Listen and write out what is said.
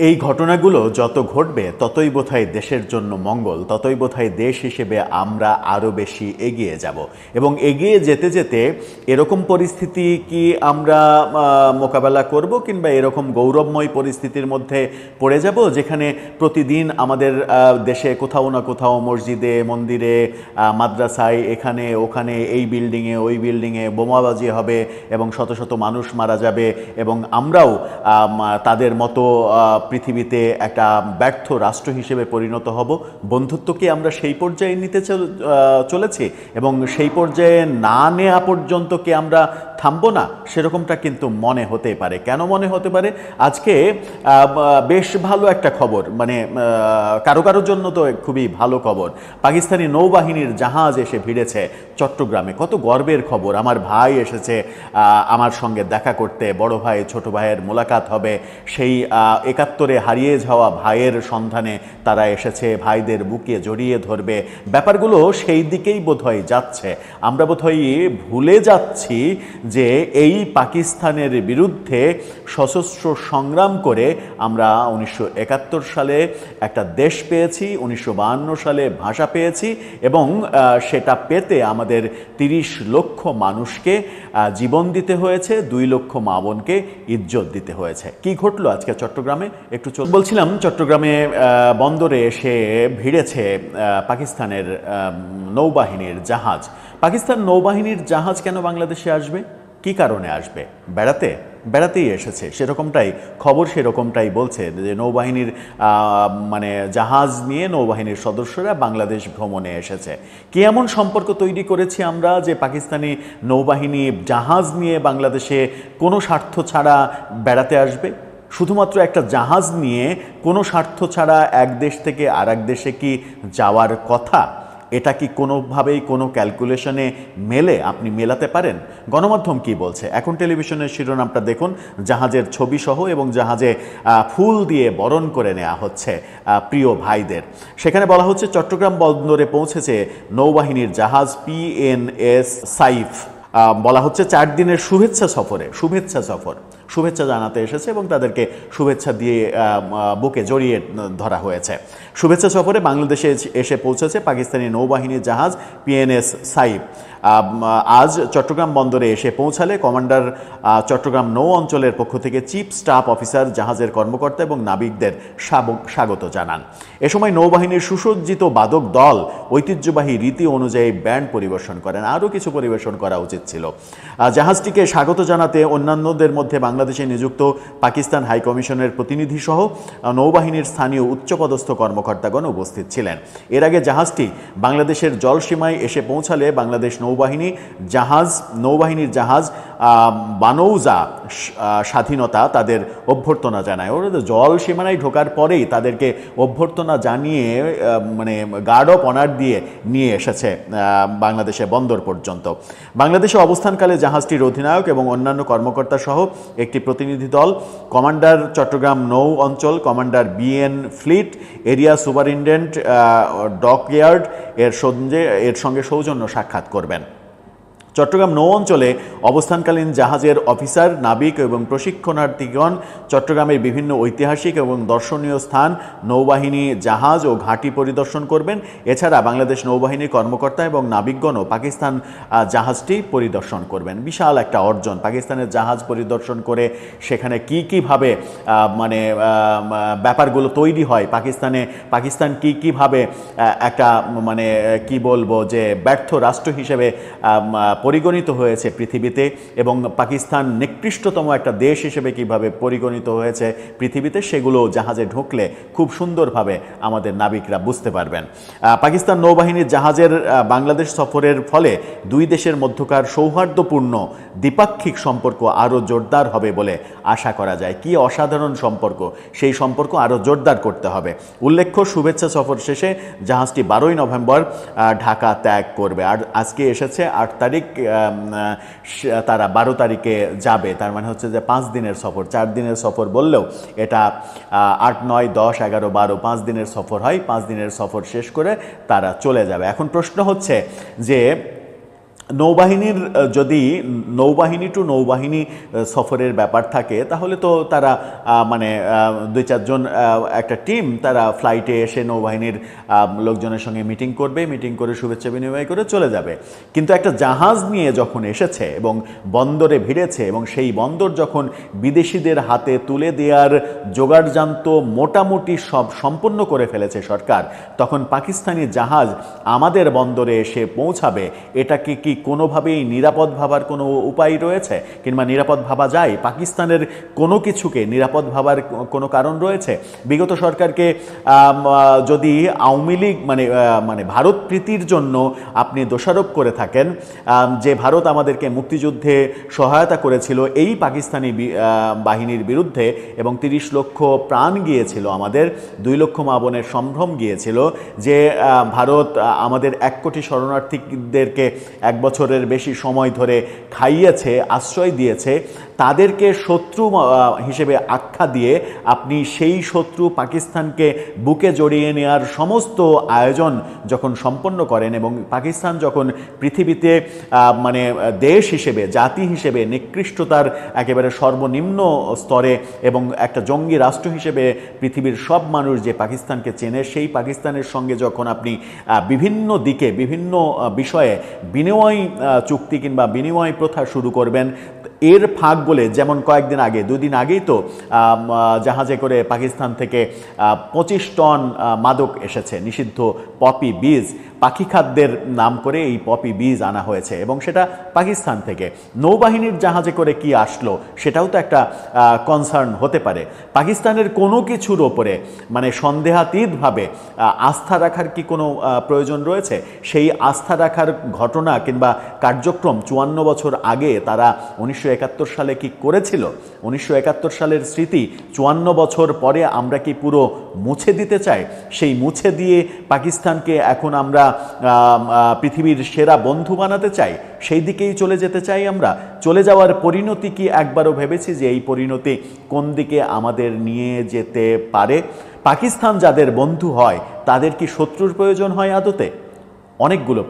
এই ঘটনাগুলো যত ঘটবে, ততই বোধহয় দেশের জন্য মঙ্গল, ততই বোধহয় দেশ হিসেবে আমরা আরও বেশি এগিয়ে যাব। এবং এগিয়ে যেতে যেতে এরকম পরিস্থিতি কি আমরা মোকাবেলা করব কিংবা এরকম গৌরবময় পরিস্থিতির মধ্যে পড়ে যাব, যেখানে প্রতিদিন আমাদের দেশে কোথাও না কোথাও মসজিদে, মন্দিরে মাদ্রাসায়, এখানে, ওখানে, এই বিল্ডিংয়ে, ওই বিল্ডিংয়ে বোমাবাজি হবে এবং শত শত মানুষ মারা যাবে এবং আমরাও তাদের মতো পৃথিবীতে একটা ব্যর্থ রাষ্ট্র হিসেবে পরিণত হব। বন্ধুত্বকে আমরা সেই পর্যায়ে নিতে চল- চলেছি? এবং সেই পর্যায়ে না নেওয়া পর্যন্ত কি আমরা থামবো না? সেরকমটা কিন্তু মনে হতে পারে। কেন মনে হতে পারে? আজকে বেশ ভালো একটা খবর। মানে কারও কারোর জন্য তো খুবই ভালো খবর। পাকিস্তানি নৌবাহিনীর জাহাজ এসে ভিড়েছে চট্টগ্রামে। কত গর্বের খবর। আমার ভাই এসেছে আমার সঙ্গে দেখা করতে। বড় ভাই ছোট ভাইয়ের মোলাকাত হবে। সেই আহ, একাত্তরে হারিয়ে যাওয়া ভাইয়ের সন্ধানে তারা এসেছে। ভাইদের বুকে জড়িয়ে ধরবে। ব্যাপারগুলো সেই দিকেই বোধহয় যাচ্ছে। আমরা বোধহয় ভুলে যাচ্ছি যে এই পাকিস্তানের বিরুদ্ধে সশস্ত্র সংগ্রাম করে আমরা উনিশশো একাত্তর সালে একটা দেশ পেয়েছি, উনিশশো সালে ভাষা পেয়েছি এবং সেটা পেতে আমাদের তিরিশ লক্ষ মানুষকে জীবন দিতে হয়েছে, দুই লক্ষ মা বোনকে ইজ্জত দিতে হয়েছে। কি ঘটলো আজকে চট্টগ্রামে? একটু বলছিলাম চট্টগ্রামে বন্দরে এসে ভিড়েছে পাকিস্তানের নৌবাহিনীর জাহাজ। পাকিস্তান নৌবাহিনীর জাহাজ কেন বাংলাদেশে আসবে? কি কারণে আসবে? বেড়াতে? বেড়াতেই এসেছে। সেরকমটাই খবর, সেরকমটাই বলছে যে নৌবাহিনীর মানে জাহাজ নিয়ে নৌবাহিনীর সদস্যরা বাংলাদেশ ভ্রমণে এসেছে। কি এমন সম্পর্ক তৈরি করেছি আমরা যে পাকিস্তানি নৌবাহিনী জাহাজ নিয়ে বাংলাদেশে কোনো স্বার্থ ছাড়া বেড়াতে আসবে? শুধুমাত্র একটা জাহাজ নিয়ে কোনো স্বার্থ ছাড়া এক দেশ থেকে আর দেশে কি যাওয়ার কথা? এটা কি কোনোভাবেই কোনো ক্যালকুলেশনে মেলে? আপনি মেলাতে পারেন? গণমাধ্যম কি বলছে? এখন টেলিভিশনের শিরোনামটা দেখুন। জাহাজের ছবি সহ এবং জাহাজে ফুল দিয়ে বরণ করে নেওয়া হচ্ছে প্রিয় ভাইদের। সেখানে বলা হচ্ছে, চট্টগ্রাম বন্দরে পৌঁছেছে নৌবাহিনীর জাহাজ পিএনএস সাইফ। বলা হচ্ছে, চার দিনের শুভেচ্ছা সফরে, শুভেচ্ছা সফর। শুভেচ্ছা জানাতে এসেছে এবং তাদেরকে শুভেচ্ছা দিয়ে বুকে জড়িয়ে ধরা হয়েছে। শুভেচ্ছা সফরে বাংলাদেশে এসে- পৌঁছেছে পাকিস্তানি নৌবাহিনীর জাহাজ পিএনএস সাইব। আজ চট্টগ্রাম বন্দরে এসে পৌঁছালে কমান্ডার চট্টগ্রাম নৌ অঞ্চলের পক্ষ থেকে চিফ স্টাফ অফিসার, জাহাজের কর্মকর্তা এবং নাবিকদের স্বাগত জানান। এ সময় নৌবাহিনীর সুসজ্জিত বাদক দল ঐতিহ্যবাহী রীতি অনুযায়ী ব্যান্ড পরিবেশন করেন। আরও কিছু পরিবেশন করা উচিত ছিল। জাহাজটিকে স্বাগত জানাতে অন্যান্যদের মধ্যে বাংলাদেশে নিযুক্ত পাকিস্তান হাই কমিশনের প্রতিনিধি সহ নৌবাহিনীর স্থানীয় উচ্চপদস্থ কর্মকর্তাগণ উপস্থিত ছিলেন। এর আগে জাহাজটি বাংলাদেশের জলসীমায় এসে পৌঁছালে বাংলাদেশ নৌবাহিনী জাহাজ, নৌবাহিনীর জাহাজ বানৌজা স্বাধীনতা তাদের অভ্যর্থনা জানায়। ওরা তো জল সীমানায় ঢোকার পরেই তাদেরকে অভ্যর্থনা জানিয়ে মানে গার্ড অফ অনার দিয়ে নিয়ে এসেছে বাংলাদেশে বন্দর পর্যন্ত। বাংলাদেশে অবস্থানকালে জাহাজটির অধিনায়ক এবং অন্যান্য কর্মকর্তা সহ একটি প্রতিনিধি দল, কমান্ডার চট্টগ্রাম নৌ অঞ্চল, commander BN fleet, area superintendent dockyard, এর সঙ্গে এর সঙ্গে সৌজন্য সাক্ষাৎ করবেন। চট্টগ্রাম নৌ অঞ্চলে অবস্থানকালীন জাহাজের অফিসার, নাবিক এবং প্রশিক্ষণার্থীগণ চট্টগ্রামের বিভিন্ন ঐতিহাসিক এবং দর্শনীয় স্থান, নৌবাহিনী, জাহাজ ও ঘাঁটি পরিদর্শন করবেন। এছাড়া বাংলাদেশ নৌবাহিনীর কর্মকর্তা এবং নাবিকগণও পাকিস্তান জাহাজটি পরিদর্শন করবেন। বিশাল একটা অর্জন, পাকিস্তানের জাহাজ পরিদর্শন করে সেখানে কি কীভাবে মানে ব্যাপারগুলো তৈরি হয়, পাকিস্তানে, পাকিস্তান কি কীভাবে একটা মানে কি বলব যে ব্যর্থ রাষ্ট্র হিসেবে পরিগণিত হয়েছে পৃথিবীতে এবং পাকিস্তান নিকৃষ্টতম একটা দেশ হিসেবে কীভাবে পরিগণিত হয়েছে পৃথিবীতে, সেগুলো জাহাজে ঢুকলে খুব সুন্দরভাবে আমাদের নাবিকরা বুঝতে পারবেন। পাকিস্তান নৌবাহিনীর জাহাজের বাংলাদেশ সফরের ফলে দুই দেশের মধ্যকার সৌহার্দ্যপূর্ণ দ্বিপাক্ষিক সম্পর্ক আরও জোরদার হবে বলে আশা করা যায়। কি অসাধারণ সম্পর্ক, সেই সম্পর্ক আরও জোরদার করতে হবে। উল্লেখ্য, শুভেচ্ছা সফর শেষে জাহাজটি বারোই নভেম্বর ঢাকা ত্যাগ করবে। আর আজকে এসেছে আট তারিখ তারা বারো তারিখে যাবে। তার মানে হচ্ছে যে পাঁচ দিনের সফর। চার দিনের সফর বললেও এটা আট, নয়, দশ, এগারো, বারো, পাঁচ দিনের সফর হয়। পাঁচ দিনের সফর শেষ করে তারা চলে যাবে। এখন প্রশ্ন হচ্ছে যে নৌবাহিনীর যদি নৌবাহিনী টু নৌবাহিনী সফরের ব্যাপার থাকে, তাহলে তো তারা মানে দুই চারজন একটা টিম, তারা ফ্লাইটে এসে নৌবাহিনীর লোকজনের সঙ্গে মিটিং করবে, মিটিং করে শুভেচ্ছা বিনিময় করে চলে যাবে। কিন্তু একটা জাহাজ নিয়ে যখন এসেছে এবং বন্দরে ভিড়েছে এবং সেই বন্দর যখন বিদেশিদের হাতে তুলে দেওয়ার জোগাড়যন্ত্র মোটামুটি সব সম্পন্ন করে ফেলেছে সরকার, তখন পাকিস্তানি জাহাজ আমাদের বন্দরে এসে পৌঁছাবে এটাকে কি কোনোভাবেই নিরাপদ ভাবার কোনো উপায় রয়েছে? কিংবা নিরাপদ ভাবা যায়? পাকিস্তানের কোনো কিছুকে নিরাপদ ভাবার কোনো কারণ রয়েছে? বিগত সরকারকে যদি আওয়ামী লীগ মানে মানে ভারত প্রীতির জন্য আপনি দোষারোপ করে থাকেন যে ভারত আমাদেরকে মুক্তিযুদ্ধে সহায়তা করেছিল এই পাকিস্তানি বাহিনীর বিরুদ্ধে এবং তিরিশ লক্ষ প্রাণ গিয়েছিল আমাদের, দুই লক্ষ মা বোনের সম্ভ্রম গিয়েছিল, যে ভারত আমাদের এক কোটি শরণার্থীদেরকে এক বছরের বেশি সময় ধরে খাইয়েছে আশ্রয় দিয়েছে তাদেরকে শত্রু হিসেবে আখ্যা দিয়ে আপনি সেই শত্রু পাকিস্তানকে বুকে জড়িয়ে নেওয়ার সমস্ত আয়োজন যখন সম্পন্ন করেন এবং পাকিস্তান যখন পৃথিবীতে মানে দেশ হিসেবে, জাতি হিসেবে নিকৃষ্টতার একেবারে সর্বনিম্ন স্তরে এবং একটা জঙ্গি রাষ্ট্র হিসেবে পৃথিবীর সব মানুষ যে পাকিস্তানকে চেনে, সেই পাকিস্তানের সঙ্গে যখন আপনি বিভিন্ন দিকে, বিভিন্ন বিষয়ে বিনিময় চুক্তি কিংবা বিনিময় প্রথা শুরু করবেন এর ফাঁক বলে যেমন কয়েকদিন আগে, দুদিন আগেই তো জাহাজে করে পাকিস্তান থেকে পঁচিশ টন মাদক এসেছে, নিষিদ্ধ পপি বীজ। পাখি খাদ্যের নাম করে এই পপি বীজ আনা হয়েছে এবং সেটা পাকিস্তান থেকে। নৌবাহিনীর জাহাজে করে কি আসলো সেটাও তো একটা কনসার্ন হতে পারে। পাকিস্তানের কোনো কিছুর ওপরে মানে সন্দেহাতীতভাবে আস্থা রাখার কি কোনো প্রয়োজন রয়েছে? সেই আস্থা রাখার ঘটনা কিংবা কার্যক্রম চুয়ান্ন বছর আগে তারা উনিশশো একাত্তর সালে কি করেছিল? উনিশশো একাত্তর সালের স্মৃতি চুয়ান্ন বছর পরে আমরা কি পুরো মুছে দিতে চাই? সেই মুছে দিয়ে পাকিস্তানকে এখন আমরা পৃথিবীর সেরা বন্ধু বানাতে চাই? সেই দিকেই চলে যেতে চাই আমরা? চলে যাওয়ার পরিণতি কি একবারও ভেবেছি যে এই পরিণতি কোন দিকে আমাদের নিয়ে যেতে পারে? পাকিস্তান যাদের বন্ধু হয়, তাদের কি শত্রুর প্রয়োজন হয় আদতে? অনেকগুলো